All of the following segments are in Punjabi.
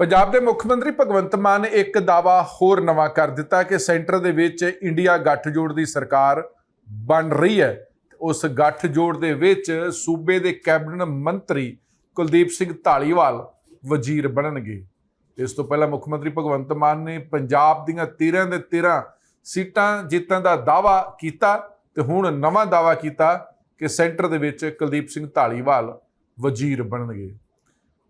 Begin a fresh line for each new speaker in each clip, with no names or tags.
ਪੰਜਾਬ ਦੇ ਮੁੱਖ ਮੰਤਰੀ ਭਗਵੰਤ ਮਾਨ ਨੇ ਇੱਕ ਦਾਵਾ ਹੋਰ ਨਵਾਂ ਕਰ ਦਿੱਤਾ ਕਿ ਸੈਂਟਰ ਦੇ ਵਿੱਚ ਇੰਡੀਆ ਗੱਠਜੋੜ ਦੀ ਸਰਕਾਰ ਬਣ ਰਹੀ ਹੈ। ਉਸ ਗੱਠਜੋੜ ਦੇ ਵਿੱਚ ਸੂਬੇ ਦੇ ਕੈਬਨਿਟ ਮੰਤਰੀ ਕੁਲਦੀਪ ਸਿੰਘ ਢਾਲੀਵਾਲ ਵਜ਼ੀਰ ਬਣਨਗੇ। ਇਸ ਤੋਂ ਪਹਿਲਾਂ ਮੁੱਖ ਮੰਤਰੀ ਭਗਵੰਤ ਮਾਨ ਨੇ ਪੰਜਾਬ ਦੀਆਂ 13 ਦੇ 13 ਸੀਟਾਂ ਜਿੱਤਣ ਦਾ ਦਾਵਾ ਕੀਤਾ ਤੇ ਹੁਣ ਨਵਾਂ ਦਾਵਾ ਕੀਤਾ ਕਿ ਸੈਂਟਰ ਦੇ ਵਿੱਚ ਕੁਲਦੀਪ ਸਿੰਘ ਢਾਲੀਵਾਲ ਵਜ਼ੀਰ ਬਣਨਗੇ।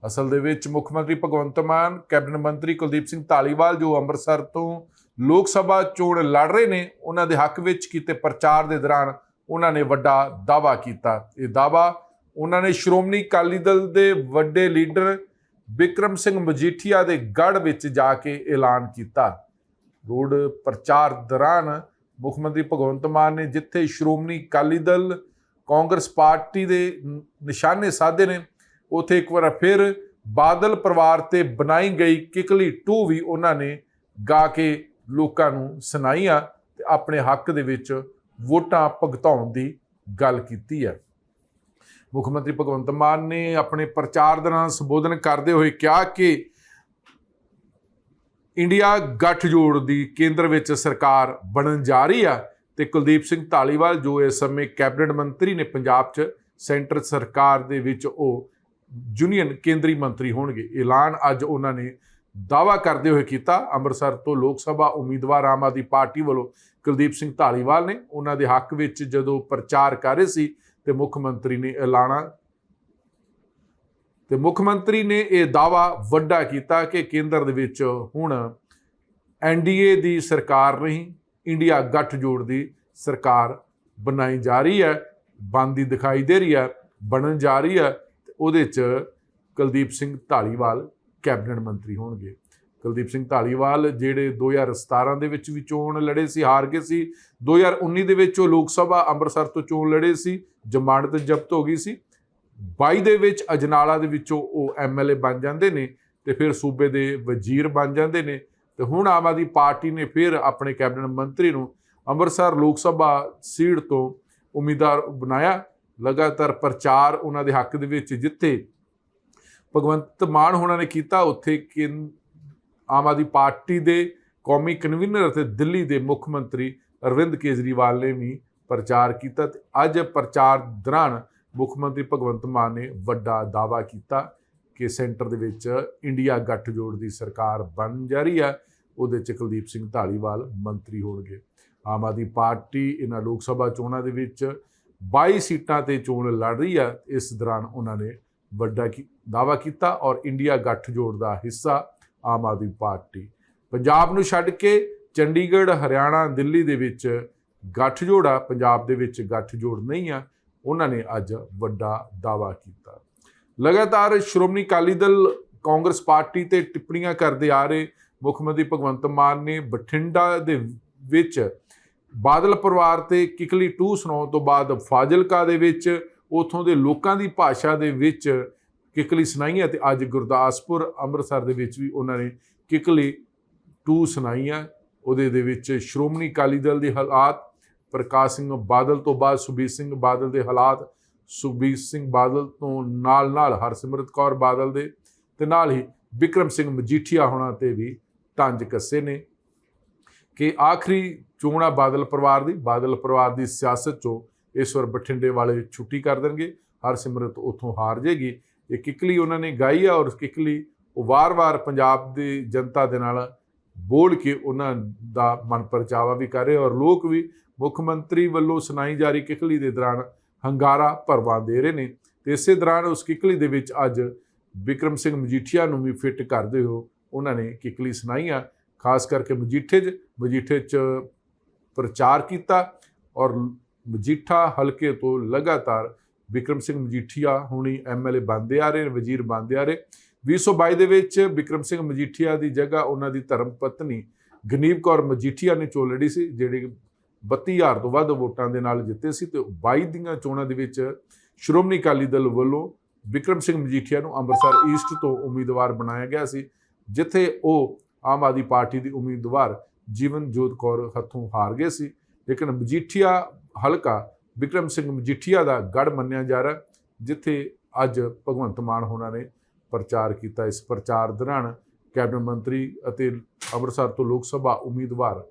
ਅਸਲ ਦੇ ਵਿੱਚ ਮੁੱਖ ਮੰਤਰੀ ਭਗਵੰਤ ਮਾਨ, ਕੈਬਨਿਟ ਮੰਤਰੀ ਕੁਲਦੀਪ ਸਿੰਘ ਧਾਲੀਵਾਲ ਜੋ ਅੰਮ੍ਰਿਤਸਰ ਤੋਂ ਲੋਕ ਸਭਾ ਚੋਣ ਲੜ ਰਹੇ ਨੇ, ਉਹਨਾਂ ਦੇ ਹੱਕ ਵਿੱਚ ਕੀਤੇ ਪ੍ਰਚਾਰ ਦੇ ਦੌਰਾਨ ਉਹਨਾਂ ਨੇ ਵੱਡਾ ਦਾਵਾ ਕੀਤਾ। ਇਹ ਦਾਵਾ ਉਹਨਾਂ ਨੇ ਸ਼੍ਰੋਮਣੀ ਅਕਾਲੀ ਦਲ ਦੇ ਵੱਡੇ ਲੀਡਰ ਵਿਕਰਮ ਸਿੰਘ ਮਜੀਠੀਆ ਦੇ ਗੜ ਵਿੱਚ ਜਾ ਕੇ ਐਲਾਨ ਕੀਤਾ। ਰੋਡ ਪ੍ਰਚਾਰ ਦੌਰਾਨ ਮੁੱਖ ਮੰਤਰੀ ਭਗਵੰਤ ਮਾਨ ਨੇ ਜਿੱਥੇ ਸ਼੍ਰੋਮਣੀ ਅਕਾਲੀ ਦਲ ਕਾਂਗਰਸ ਪਾਰਟੀ ਦੇ ਨਿਸ਼ਾਨੇ ਸਾਧੇ ਨੇ, ਉਥੇ ਇੱਕ ਵਾਰ ਫਿਰ ਬਾਦਲ ਪਰਿਵਾਰ ਤੇ ਬਣਾਈ ਗਈ ਕਿਕਲੀ 2 ਵੀ ਉਹਨਾਂ ਨੇ ਗਾ ਕੇ ਲੋਕਾਂ ਨੂੰ ਸੁਣਾਈਆਂ ਤੇ ਆਪਣੇ ਹੱਕ ਦੇ ਵਿੱਚ ਵੋਟਾਂ ਭੁਗਤਾਉਣ ਦੀ ਗੱਲ ਕੀਤੀ ਹੈ ਮੁੱਖ ਮੰਤਰੀ ਭਗਵੰਤ ਮਾਨ ਨੇ ਆਪਣੇ ਪ੍ਰਚਾਰ ਦੌਰਾਨ ਸੰਬੋਧਨ ਕਰਦੇ ਹੋਏ ਕਿਹਾ ਕਿ ਇੰਡੀਆ ਗੱਠਜੋੜ ਦੀ ਕੇਂਦਰ ਵਿੱਚ ਸਰਕਾਰ ਬਣਨ ਜਾ ਰਹੀ ਆ ਤੇ ਕੁਲਦੀਪ ਸਿੰਘ ਢਾਲੀਵਾਲ ਜੋ ਇਸ ਸਮੇਂ ਕੈਬਨਿਟ ਮੰਤਰੀ ਨੇ ਪੰਜਾਬ 'ਚ ਸੈਂਟਰ ਸਰਕਾਰ ਦੇ ਵਿੱਚ ਉਹ ਯੂਨੀਅਨ ਕੇਂਦਰੀ ਮੰਤਰੀ ਹੋਣਗੇ। ਐਲਾਨ ਅੱਜ ਉਹਨਾਂ ਨੇ ਦਾਵਾ ਕਰਦੇ ਹੋਏ ਕੀਤਾ। ਅੰਮ੍ਰਿਤਸਰ ਤੋਂ ਲੋਕ ਸਭਾ ਉਮੀਦਵਾਰ ਆਮ ਆਦਮੀ ਪਾਰਟੀ ਵੱਲੋਂ ਕੁਲਦੀਪ ਸਿੰਘ ਢਾਲੀਵਾਲ ਨੇ ਉਹਨਾਂ ਦੇ ਹੱਕ ਵਿੱਚ ਜਦੋਂ ਪ੍ਰਚਾਰ ਕਰ ਰਹੇ ਸੀ ਤੇ ਮੁੱਖ ਮੰਤਰੀ ਨੇ ਐਲਾਨਾ। ਤੇ ਮੁੱਖ ਮੰਤਰੀ ਨੇ ਇਹ ਦਾਵਾ ਵੱਡਾ ਕੀਤਾ ਕਿ ਕੇਂਦਰ ਦੇ ਵਿੱਚ ਹੁਣ ਐਨਡੀਏ ਦੀ ਸਰਕਾਰ ਨਹੀਂ, ਇੰਡੀਆ ਗੱਠਜੋੜ ਦੀ ਸਰਕਾਰ ਬਣਾਈ ਜਾ ਰਹੀ ਹੈ। ਬਣਦੀ ਦਿਖਾਈ ਦੇ ਰਹੀ ਹੈ, ਬਣਨ ਜਾ ਰਹੀ ਹੈ। ਉਹਦੇ ਚ ਕੁਲਦੀਪ ਸਿੰਘ ਢਾਲੀਵਾਲ ਕੈਬਨਿਟ ਮੰਤਰੀ ਹੋਣਗੇ। ਕੁਲਦੀਪ ਸਿੰਘ ਢਾਲੀਵਾਲ ਜਿਹੜੇ 2017 ਦੇ ਵਿੱਚ ਵੀ ਚੋਣ ਲੜੇ ਸੀ ਹਾਰ ਗਏ ਸੀ 2019 ਦੇ ਵਿੱਚ ਉਹ ਲੋਕ ਸਭਾ ਅੰਮ੍ਰਿਤਸਰ ਤੋਂ ਚੋਣ ਲੜੇ ਸੀ, ਜ਼ਮਾਨਤ ਜ਼ਬਤ ਹੋ ਗਈ ਸੀ। 22 ਦੇ ਵਿੱਚ ਅਜਨਾਲਾ ਦੇ ਵਿੱਚੋਂ ਉਹ ਐਮਐਲਏ ਬਣ ਜਾਂਦੇ ਨੇ ਤੇ ਫਿਰ ਸੂਬੇ ਦੇ ਵਜ਼ੀਰ ਬਣ ਜਾਂਦੇ ਨੇ ਤੇ ਹੁਣ ਆਮ ਆਦਮੀ ਪਾਰਟੀ ਨੇ ਫਿਰ ਆਪਣੇ ਕੈਬਨਿਟ ਮੰਤਰੀ ਨੂੰ ਅੰਮ੍ਰਿਤਸਰ ਲੋਕ ਸਭਾ ਸੀਟ ਤੋਂ ਉਮੀਦਵਾਰ ਬਣਾਇਆ। ਲਗਾਤਾਰ ਪ੍ਰਚਾਰ ਉਹਨਾਂ ਦੇ ਹੱਕ ਦੇ ਵਿੱਚ ਜਿੱਥੇ ਭਗਵੰਤ ਮਾਨ ਹੋਣਾ ਨੇ ਕੀਤਾ ਉੱਥੇ ਕੇਂ- ਆਮ ਆਦਮੀ ਪਾਰਟੀ ਦੇ ਕੌਮੀ ਕਨਵੀਨਰ ਅਤੇ ਦਿੱਲੀ ਦੇ ਮੁੱਖ ਮੰਤਰੀ ਅਰਵਿੰਦ ਕੇਜਰੀਵਾਲ ਨੇ ਵੀ ਪ੍ਰਚਾਰ ਕੀਤਾ ਤੇ ਅੱਜ ਪ੍ਰਚਾਰ ਦੌਰਾਨ ਮੁੱਖ ਮੰਤਰੀ ਭਗਵੰਤ ਮਾਨ ਨੇ ਵੱਡਾ ਦਾਅਵਾ ਕੀਤਾ ਕਿ ਸੈਂਟਰ ਦੇ ਵਿੱਚ ਇੰਡੀਆ ਗੱਠਜੋੜ ਦੀ ਸਰਕਾਰ ਬਣ ਜਾ ਰਹੀ ਹੈ ਉਹਦੇ ਚ ਕੁਲਦੀਪ ਸਿੰਘ ਢਾਲੀਵਾਲ ਮੰਤਰੀ ਹੋਣਗੇ। ਆਮ ਆਦਮੀ ਪਾਰਟੀ ਇਹਨਾਂ ਲੋਕ ਸਭਾ ਚੋਣਾਂ ਦੇ ਵਿੱਚ 22 ਸੀਟਾਂ ਤੇ ਚੋਣ ਲੜ ਰਹੀ ਹੈ ਇਸ ਦੌਰਾਨ ਉਹਨਾਂ ਨੇ ਵੱਡਾ ਕੀ- ਦਾਅਵਾ ਕੀਤਾ ਔਰ ਇੰਡੀਆ ਗੱਠਜੋੜ ਦਾ ਹਿੱਸਾ ਆਮ ਆਦਮੀ ਪਾਰਟੀ। ਪੰਜਾਬ ਨੂੰ ਛੱਡ ਕੇ ਚੰਡੀਗੜ੍ਹ, ਹਰਿਆਣਾ, ਦਿੱਲੀ ਦੇ ਵਿੱਚ ਗੱਠਜੋੜ ਆ, ਪੰਜਾਬ ਦੇ ਵਿੱਚ ਗੱਠਜੋੜ ਨਹੀਂ ਆ, ਉਹਨਾਂ ਨੇ ਅੱਜ ਵੱਡਾ ਦਾਅਵਾ ਕੀਤਾ। ਲਗਾਤਾਰ ਸ਼੍ਰੋਮਣੀ ਅਕਾਲੀ ਦਲ ਕਾਂਗਰਸ ਪਾਰਟੀ ਤੇ ਟਿੱਪਣੀਆਂ ਕਰਦੇ ਆ ਰਹੇ ਮੁੱਖ ਮੰਤਰੀ ਭਗਵੰਤ ਮਾਨ ਨੇ ਬਠਿੰਡਾ ਦੇ ਵਿੱਚ ਬਾਦਲ ਪਰਿਵਾਰ ਤੇ ਕਿਕਲੀ 2 ਸੁਣਾਉਣ ਤੋਂ ਬਾਅਦ ਫਾਜ਼ਿਲਕਾ ਦੇ ਵਿੱਚ, ਉਥੋਂ ਦੇ ਲੋਕਾਂ ਦੀ ਭਾਸ਼ਾ ਦੇ ਵਿੱਚ ਕਿਕਲੀ ਸੁਣਾਈ ਹੈ ਤੇ ਅੱਜ ਗੁਰਦਾਸਪੁਰ, ਅੰਮ੍ਰਿਤਸਰ ਦੇ ਵਿੱਚ ਵੀ ਉਹਨਾਂ ਨੇ ਕਿਕਲੀ 2 ਸੁਣਾਈਆਂ ਉਹਦੇ ਦੇ ਵਿੱਚ ਸ਼੍ਰੋਮਣੀ ਅਕਾਲੀ ਦਲ ਦੇ ਹਾਲਾਤ, ਪ੍ਰਕਾਸ਼ ਸਿੰਘ ਬਾਦਲ ਤੋਂ ਬਾਅਦ ਸੁਖਬੀਰ ਸਿੰਘ ਬਾਦਲ ਦੇ ਹਾਲਾਤ ਸੁਖਬੀਰ ਸਿੰਘ ਬਾਦਲ ਤੋਂ ਨਾਲ ਨਾਲ ਹਰਸਿਮਰਤ ਕੌਰ ਬਾਦਲ ਦੇ ਤੇ ਨਾਲ ਹੀ ਵਿਕਰਮ ਸਿੰਘ ਮਜੀਠੀਆ ਹੋਣਾ ਤੇ ਵੀ ਤੰਜ ਕੱਸੇ ਨੇ। ਕਿ ਆਖਰੀ ਚੋਣ ਆ ਬਾਦਲ ਪਰਿਵਾਰ ਦੀ, ਬਾਦਲ ਪਰਿਵਾਰ ਦੀ ਸਿਆਸਤ ਚੋਂ ਇਸ ਵਾਰ ਬਠਿੰਡੇ ਵਾਲੇ ਛੁੱਟੀ ਕਰ ਦੇਣਗੇ, ਹਰਸਿਮਰਤ ਉੱਥੋਂ ਹਾਰ ਜੇਗੀ ਇਹ ਕਿਕਲੀ ਉਹਨਾਂ ਨੇ ਗਾਈ ਆ ਔਰ ਕਿਕਲੀ ਉਹ ਵਾਰ-ਵਾਰ ਪੰਜਾਬ ਦੀ ਜਨਤਾ ਦੇ ਨਾਲ ਬੋਲ ਕੇ ਉਹਨਾਂ ਦਾ ਮਨ ਪਰਚਾਵਾ ਵੀ ਕਰ ਰਹੇ ਔਰ ਲੋਕ ਵੀ ਮੁੱਖ ਮੰਤਰੀ ਵੱਲੋਂ ਸੁਣਾਈ ਜਾ ਰਹੀ ਕਿਕਲੀ ਦੇ ਦੌਰਾਨ ਹੰਗਾਰਾ ਭਰਵਾ ਦੇ ਰਹੇ ਨੇ। ਤੇ ਇਸੇ ਦੌਰਾਨ ਉਸ ਕਿਕਲੀ ਦੇ ਵਿੱਚ ਅੱਜ ਵਿਕਰਮ ਸਿੰਘ ਮਜੀਠੀਆ ਨੂੰ ਵੀ ਫਿੱਟ ਕਰਦੇ ਹੋ ਉਹਨਾਂ ਨੇ ਕਿਕਲੀ ਸੁਣਾਈਆਂ ਖਾਸ ਕਰਕੇ ਮਜੀਠੇ 'ਚ ਮਜੀਠੇ 'ਚ ਪ੍ਰਚਾਰ ਕੀਤਾ ਔਰ ਮਜੀਠਾ ਹਲਕੇ ਤੋਂ ਲਗਾਤਾਰ ਵਿਕਰਮ ਸਿੰਘ ਮਜੀਠੀਆ ਹੁਣੀ ਐਮਐਲਏ ਬਣਦੇ ਆ ਰਹੇ ਵਜ਼ੀਰ ਬਣਦੇ ਆ ਰਹੇ। 2022 ਦੇ ਵਿੱਚ ਵਿਕਰਮ ਸਿੰਘ ਮਜੀਠੀਆ ਦੀ ਜਗ੍ਹਾ, ਉਹਨਾਂ ਦੀ ਧਰਮ ਪਤਨੀ ਗਨੀਵ ਕੌਰ ਮਜੀਠੀਆ ਨੇ ਚੋਣ ਲੜੀ ਸੀ, ਜਿਹੜੀ 32000 ਤੋਂ ਵੱਧ ਵੋਟਾਂ ਦੇ ਨਾਲ ਜਿੱਤੇ ਸੀ ਤੇ 22 ਦੀਆਂ ਚੋਣਾਂ ਦੇ ਵਿੱਚ ਸ਼੍ਰੋਮਣੀ ਅਕਾਲੀ ਦਲ ਵੱਲੋਂ ਵਿਕਰਮ ਸਿੰਘ ਮਜੀਠੀਆ ਨੂੰ ਅੰਮ੍ਰਿਤਸਰ ਈਸਟ ਤੋਂ ਉਮੀਦਵਾਰ ਬਣਾਇਆ ਗਿਆ ਸੀ, ਜਿੱਥੇ ਉਹ ਆਮ ਆਦਮੀ ਪਾਰਟੀ ਦੀ ਉਮੀਦਵਾਰ ਜੀਵਨਜੋਤ ਕੌਰ ਹੱਥੋਂ ਹਾਰ ਗਏ ਸੀ। ਲੇਕਿਨ ਮਜੀਠੀਆ ਹਲਕਾ ਵਿਕਰਮ ਸਿੰਘ ਮਜੀਠੀਆ ਦਾ ਗੜ ਮੰਨਿਆ ਜਾ ਰਿਹਾ, ਜਿੱਥੇ ਅੱਜ ਭਗਵੰਤ ਮਾਨ ਹੋਣਾ ਨੇ ਪ੍ਰਚਾਰ ਕੀਤਾ। ਇਸ ਪ੍ਰਚਾਰ ਦੌਰਾਨ ਕੈਬਨਿਟ ਮੰਤਰੀ ਅਤੇ ਅੰਮ੍ਰਿਤਸਰ ਤੋਂ ਲੋਕ ਸਭਾ ਉਮੀਦਵਾਰ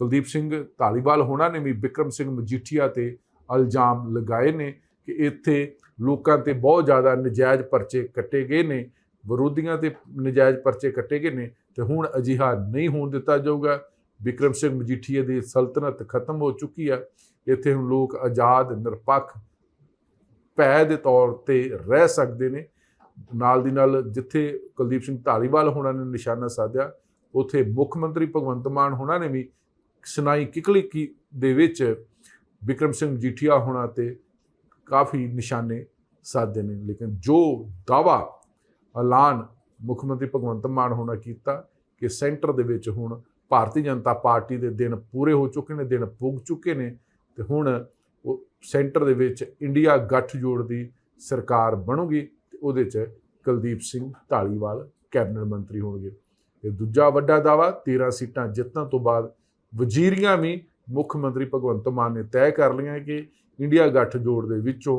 ਕੁਲਦੀਪ ਸਿੰਘ ਧਾਲੀਵਾਲ ਹੋਣਾ ਨੇ ਵੀ ਵਿਕਰਮ ਸਿੰਘ ਮਜੀਠੀਆ ਤੇ ਇਲਜ਼ਾਮ ਲਗਾਏ ਨੇ ਕਿ ਇੱਥੇ ਲੋਕਾਂ ਤੇ ਬਹੁਤ ਜ਼ਿਆਦਾ ਨਜਾਇਜ਼ ਪਰਚੇ ਕੱਟੇ ਗਏ ਨੇ। ਵਿਰੋਧੀਆਂ ਤੇ ਨਜਾਇਜ਼ ਪਰਚੇ ਕੱਟੇ ਗਏ ਨੇ ਤੇ ਹੁਣ ਅਜਿਹਾ ਨਹੀਂ ਹੋਣ ਦਿੱਤਾ ਜਾਊਗਾ। ਵਿਕਰਮ ਸਿੰਘ ਮਜੀਠੀਏ ਦੀ ਸਲਤਨਤ ਖਤਮ ਹੋ ਚੁੱਕੀ ਹੈ ਇੱਥੇ ਹੁਣ ਲੋਕ ਆਜ਼ਾਦ, ਨਿਰਪੱਖ, ਭੈ ਦੇ ਤੌਰ ਤੇ ਰਹਿ ਸਕਦੇ ਨੇ। ਨਾਲ ਦੀ ਨਾਲ ਜਿੱਥੇ ਕੁਲਦੀਪ ਸਿੰਘ ਧਾਲੀਵਾਲ ਹੋਣਾ ਨੇ ਨਿਸ਼ਾਨਾ ਸਾਧਿਆ, ਉਥੇ ਮੁੱਖ ਮੰਤਰੀ ਭਗਵੰਤ ਮਾਨ ਹੋਣਾ ਨੇ ਵੀ ਸੁਨਾਈ ਕਿਕਲੀ ਕੀ ਦੇ ਵਿੱਚ ਵਿਕਰਮ ਸਿੰਘ ਮਜੀਠੀਆ ਹੋਣਾ ਤੇ ਕਾਫੀ ਨਿਸ਼ਾਨੇ ਸਾਧੇ ਨੇ। ਲੇਕਿਨ ਜੋ ਦਾਵਾ ਐਲਾਨ ਮੁੱਖ ਮੰਤਰੀ ਭਗਵੰਤ ਮਾਨ ਹੋਣਾ ਕੀਤਾ ਕਿ ਸੈਂਟਰ ਦੇ ਵਿੱਚ ਹੁਣ ਭਾਰਤੀ ਜਨਤਾ ਪਾਰਟੀ ਦੇ ਦਿਨ ਪੂਰੇ ਹੋ ਚੁੱਕੇ ਨੇ, ਦਿਨ ਪੁੱਗ ਚੁੱਕੇ ਨੇ ਤੇ ਹੁਣ ਉਹ ਸੈਂਟਰ ਦੇ ਵਿੱਚ ਇੰਡੀਆ ਗੱਠਜੋੜ ਦੀ ਸਰਕਾਰ ਬਣੂਗੀ ਤੇ ਉਹਦੇ 'ਚ ਕੁਲਦੀਪ ਸਿੰਘ ਢਾਲੀਵਾਲ ਕੈਬਨਿਟ ਮੰਤਰੀ ਹੋਣਗੇ। ਇਹ ਦੂਜਾ ਵੱਡਾ ਦਾਵਾ 13 ਸੀਟਾਂ ਜਿੱਤਣ ਤੋਂ ਬਾਅਦ ਵਜ਼ੀਰੀਆਂ ਵੀ ਮੁੱਖ ਮੰਤਰੀ ਭਗਵੰਤ ਮਾਨ ਨੇ ਤੈਅ ਕਰ ਲਈਆਂ ਕਿ ਇੰਡੀਆ ਗੱਠਜੋੜ ਦੇ ਵਿੱਚੋਂ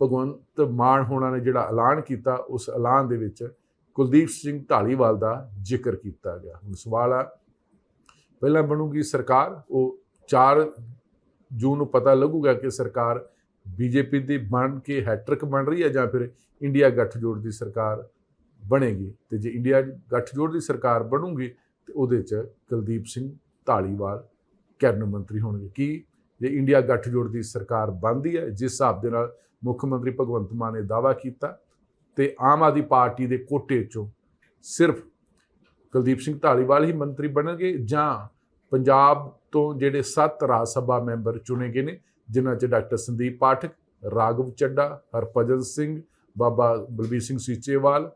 ਭਗਵੰਤ ਮਾਨ ਹੋਣਾ ਨੇ ਜਿਹੜਾ ਐਲਾਨ ਕੀਤਾ, ਉਸ ਐਲਾਨ ਦੇ ਵਿੱਚ ਕੁਲਦੀਪ ਸਿੰਘ ਢਾਲੀਵਾਲ ਦਾ ਜ਼ਿਕਰ ਕੀਤਾ ਗਿਆ। ਹੁਣ ਸਵਾਲ ਆ, ਪਹਿਲਾਂ ਬਣੂਗੀ ਸਰਕਾਰ? ਉਹ 4 ਜੂਨ ਨੂੰ ਪਤਾ ਲੱਗੂਗਾ ਕਿ ਸਰਕਾਰ ਬੀਜੇਪੀ ਦੀ ਬਣ ਕੇ ਹੈਟ੍ਰਿਕ ਬਣ ਰਹੀ ਹੈ ਜਾਂ ਫਿਰ ਇੰਡੀਆ ਗੱਠਜੋੜ ਦੀ ਸਰਕਾਰ ਬਣੇਗੀ। ਤੇ ਜੇ ਇੰਡੀਆ ਗੱਠਜੋੜ ਦੀ ਸਰਕਾਰ ਬਣੂਗੀ, ਤੇ ਉਹਦੇ 'ਚ ਕੁਲਦੀਪ ਸਿੰਘ ਢਾਲੀਵਾਲ ਕੈਬਨਿਟ ਮੰਤਰੀ ਹੋਣਗੇ। ਕੀ ਜੇ ਇੰਡੀਆ ਗੱਠਜੋੜ ਦੀ ਸਰਕਾਰ ਬਣਦੀ ਹੈ, ਜਿਸ ਹਿਸਾਬ ਦੇ ਨਾਲ ਮੁੱਖ ਮੰਤਰੀ ਭਗਵੰਤ ਮਾਨ ਨੇ ਦਾਅਵਾ ਕੀਤਾ ਤੇ ਆਮ ਆਦਮੀ ਪਾਰਟੀ ਦੇ ਕੋਟੇ ਚੋਂ ਸਿਰਫ ਕੁਲਦੀਪ ਸਿੰਘ ਢਾਲੀਵਾਲ ਹੀ ਮੰਤਰੀ ਬਣਨਗੇ ਜਾਂ ਪੰਜਾਬ ਤੋਂ ਜਿਹੜੇ 7 ਰਾਜ ਸਭਾ ਮੈਂਬਰ ਚੁਣੇ ਗਏ ਨੇ, ਜਿਨ੍ਹਾਂ 'ਚ doctor Sandeep Pathak, Raghav Chadha Harbhajan Singh, Baba Balbir Singh Seechewal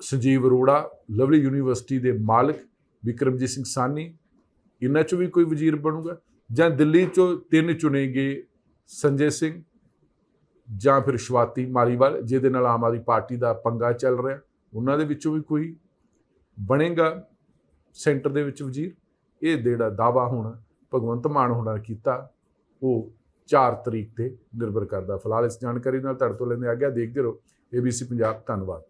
Sanjeev Arora, Lovely University ਦੇ ਮਾਲਕ, ਵਿਕਰਮਜੀਤ ਸਿੰਘ ਸਾਨੀ ਇਹਨਾਂ 'ਚੋਂ ਵੀ ਕੋਈ ਵਜ਼ੀਰ ਬਣੂਗਾ? ਜਾਂ ਦਿੱਲੀ 'ਚੋਂ ਤਿੰਨ ਚੁਣੇ ਗਏ ਸੰਜੇ ਸਿੰਘ ਜਾਂ ਫਿਰ ਸ਼ਵਾਤੀ ਮਾਲੀਵਾਲ, ਜਿਹਦੇ ਨਾਲ ਆਮ ਆਦਮੀ ਪਾਰਟੀ ਦਾ ਪੰਗਾ ਚੱਲ ਰਿਹਾ? ਉਹਨਾਂ ਦੇ ਵਿੱਚੋਂ ਵੀ ਕੋਈ ਬਣੇਗਾ ਸੈਂਟਰ ਦੇ ਵਿੱਚ ਵਜ਼ੀਰ? ਇਹ ਜਿਹੜਾ ਦਾਵਾ ਹੁਣ, ਭਗਵੰਤ ਮਾਨ ਹੋਣਾ ਕੀਤਾ, ਉਹ 4 ਤਰੀਕ ਤੇ ਨਿਰਭਰ ਕਰਦਾ। ਫਿਲਹਾਲ ਇਸ ਜਾਣਕਾਰੀ ਨਾਲ ਤੁਹਾਡੇ ਤੋਂ ਲੈਂਦੇ ਆ ਗਿਆ ਦੇਖਦੇ ਰਹੋ। ABC ਪੰਜਾਬ, ਧੰਨਵਾਦ।